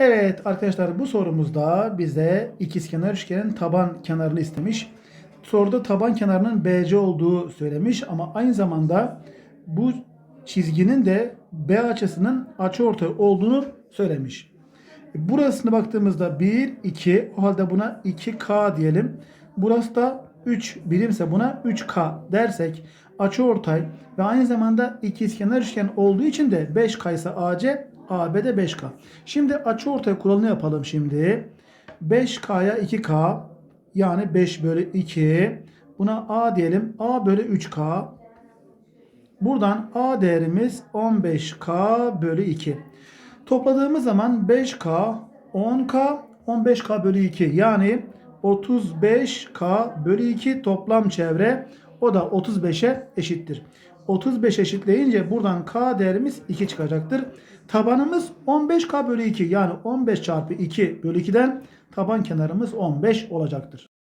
Evet arkadaşlar bu sorumuzda bize ikizkenar üçgenin taban kenarını istemiş. Soruda taban kenarının BC olduğu söylemiş ama aynı zamanda bu çizginin de B açısının açıortay olduğunu söylemiş. Burasına baktığımızda 1, 2 o halde buna 2K diyelim. Burası da 3 birimse buna 3K dersek açıortay ve aynı zamanda ikizkenar üçgen olduğu için de 5K ise AC, AB de 5K. Şimdi açıortay kuralını yapalım şimdi. 5K'ya 2K yani 5 bölü 2. Buna A diyelim. A bölü 3K. Buradan A değerimiz 15K bölü 2. Topladığımız zaman 5K, 10K, 15K bölü 2. Yani 35K bölü 2 toplam çevre. O da 35'e eşittir. 35 eşitleyince buradan K değerimiz 2 çıkacaktır. Tabanımız 15K bölü 2. Yani 15 çarpı 2 bölü 2'den taban kenarımız 15 olacaktır.